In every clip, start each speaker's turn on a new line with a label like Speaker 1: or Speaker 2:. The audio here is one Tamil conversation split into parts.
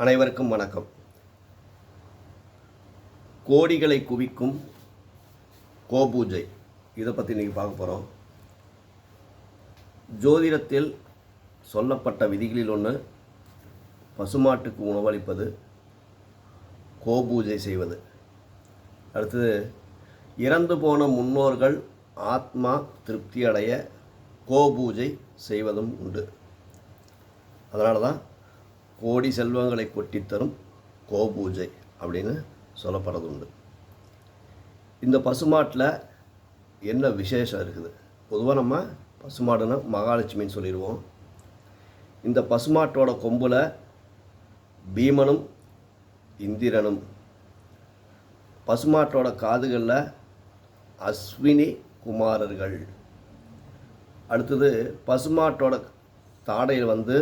Speaker 1: அனைவருக்கும் வணக்கம். கோடிகளை குவிக்கும் கோபூஜை. இதை பற்றி இன்றைக்கி பார்க்க போகிறோம் ஜோதிடத்தில் சொல்லப்பட்ட விதிகளில் ஒன்று பசுமாட்டுக்கு உணவளிப்பது கோபூஜை செய்வது. அடுத்தது இறந்து போன முன்னோர்கள் ஆத்மா திருப்தி அடைய கோபூஜை செய்வதும் உண்டு. அதனால தான் கோடி செல்வங்களை கொட்டித்தரும் கோபூஜை அப்படின்னு சொல்லப்படுறது உண்டு இந்த பசுமாட்டில் என்ன விசேஷம் இருக்குது? பொதுவாக நம்ம பசுமாடுன்னா மகாலட்சுமின்னு சொல்லிடுவோம். இந்த பசுமாட்டோட கொம்பில் பீமனும் இந்திரனும். பசுமாட்டோட காதுகளில் அஸ்வினி குமாரர்கள். அடுத்தது பசுமாட்டோட தாடையில் வந்து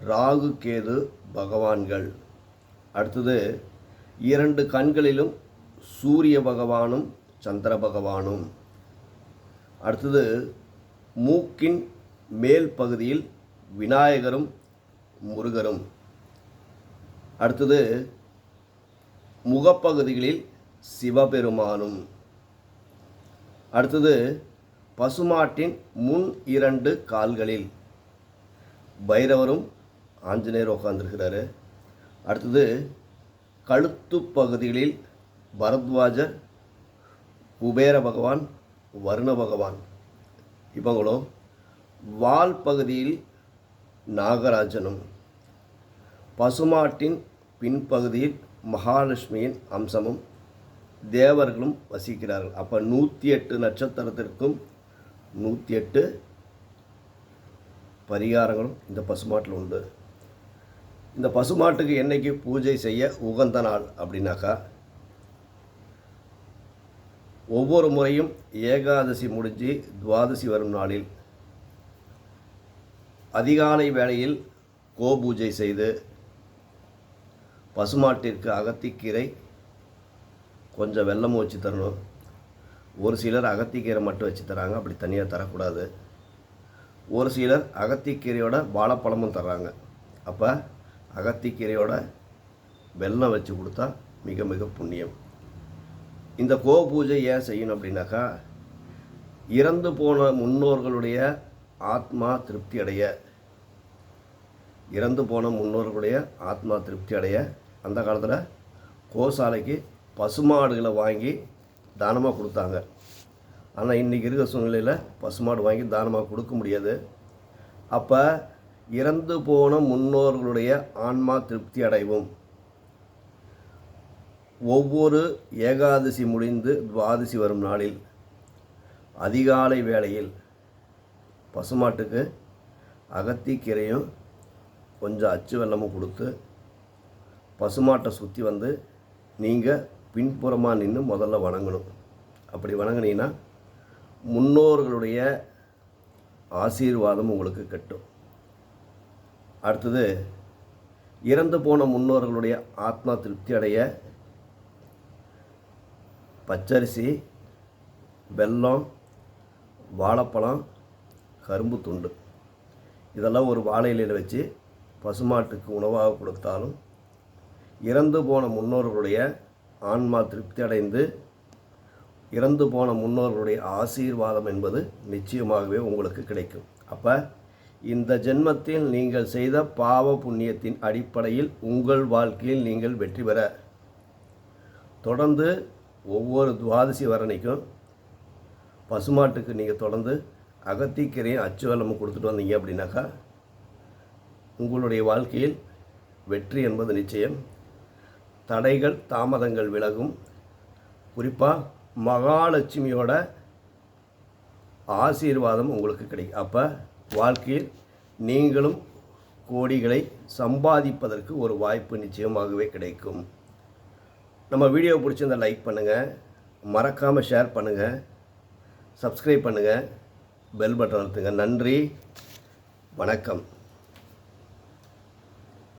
Speaker 1: ராகு கேது பகவான்கள். அடுத்தது இரண்டு கண்களிலும் சூரிய பகவானும் சந்திர பகவானும். அடுத்தது மூக்கின் மேல் பகுதியில் விநாயகரும் முருகரும். அடுத்தது முகப்பகுதிகளில் சிவபெருமானும். அடுத்தது பசுமாட்டின் முன் இரண்டு கால்களில். பைரவரும் ஆஞ்சநேயர் உட்காந்துருக்கிறாரு அடுத்தது கழுத்து பகுதிகளில் பரத்வாஜர் குபேர பகவான் வருண பகவான். இவங்களும் வால் பகுதியில் நாகராஜனும். பசுமாட்டின் பின்பகுதியில் மகாலட்சுமியின் அம்சமும் தேவர்களும் வசிக்கிறார்கள். அப்போ நூற்றி எட்டு நட்சத்திரத்திற்கும் நூற்றி எட்டு பரிகாரங்களும் இந்த பசுமாட்டில் உண்டு. இந்த பசுமாட்டுக்கு என்னைக்கு பூஜை செய்ய உகந்த நாள் அப்படின்னாக்கா ஒவ்வொரு முறையும் ஏகாதசி முடிஞ்சு துவாதசி வரும் நாளில் அதிகாலை வேளையில் கோபூஜை செய்து பசுமாட்டிற்கு அகத்திக்கீரை கொஞ்சம் வெல்லமும் வச்சு தரணும். ஒரு சிலர் அகத்திக்கீரை மட்டும் வச்சு தராங்க அப்படி தனியாக தரக்கூடாது. ஒரு சிலர் அகத்திக்கீரையோட வாழைப்பழமும் தர்றாங்க. அப்போ அகத்திக்கீரையோட வெல்லம் வச்சு கொடுத்தா மிக மிக புண்ணியம். இந்த கோ பூஜை ஏன் செய்யணும் அப்படின்னாக்கா இறந்து போன முன்னோர்களுடைய ஆத்மா திருப்தி அடைய இறந்து போன முன்னோர்களுடைய ஆத்மா திருப்தி அடைய அந்த காலத்தில் கோசாலைக்கு பசுமாடுகளை வாங்கி தானமாக கொடுத்தாங்க. ஆனால் இன்றைக்கி இருக்கிற சூழ்நிலையில் பசுமாடு வாங்கி தானமாக கொடுக்க முடியாது. அப்போ இறந்து போன முன்னோர்களுடைய ஆன்மா திருப்தி அடைவும். ஒவ்வொரு ஏகாதசி முடிந்து துவாதசி வரும் நாளில் அதிகாலை வேளையில் பசுமாட்டுக்கு அகத்திக்கீரையும் கொஞ்சம் அச்சு வெள்ளமும் கொடுத்து பசுமாட்டை சுற்றி வந்து நீங்கள் பின்புறமாக நின்று முதல்ல வணங்கணும். அப்படி வணங்கினீங்கன்னா முன்னோர்களுடைய ஆசீர்வாதம் உங்களுக்கு கட்டும். அடுத்தது இறந்து போன முன்னோர்களுடைய ஆத்மா திருப்தி அடைய பச்சரிசி வெல்லம் வாழைப்பழம் கரும்பு துண்டு. இதெல்லாம் ஒரு வாழை இலையில் வச்சு பசுமாட்டுக்கு உணவாக கொடுத்தாலும் இறந்து போன முன்னோர்களுடைய ஆன்மா திருப்தி அடைந்து இறந்து போன முன்னோர்களுடைய ஆசீர்வாதம் என்பது நிச்சயமாகவே உங்களுக்கு கிடைக்கும். அப்போ இந்த ஜென்மத்தில் நீங்கள் செய்த பாவ புண்ணியத்தின் அடிப்படையில் உங்கள் வாழ்க்கையில் நீங்கள் வெற்றி பெற. தொடர்ந்து ஒவ்வொரு துவாதசி வரணைக்கும் பசுமாட்டுக்கு நீங்கள் தொடர்ந்து அகத்திக்கரையும் அச்சு கொடுத்துட்டு வந்தீங்க அப்படின்னாக்கா உங்களுடைய வாழ்க்கையில் வெற்றி என்பது நிச்சயம். தடைகள் தாமதங்கள் விலகும். குறிப்பாக மகாலட்சுமியோட ஆசீர்வாதம் உங்களுக்கு கிடைக்கும். அப்போ வாழ்க்கையில் நீங்களும் கோடிகளை சம்பாதிப்பதற்கு ஒரு வாய்ப்பு நிச்சயமாகவே கிடைக்கும். நம்ம வீடியோ பிடிச்சிருந்தா லைக் பண்ணுங்கள் மறக்காமல் ஷேர் பண்ணுங்கள் சப்ஸ்கிரைப் பண்ணுங்கள் பெல் பட்டன் அழுத்துங்க. நன்றி. வணக்கம்.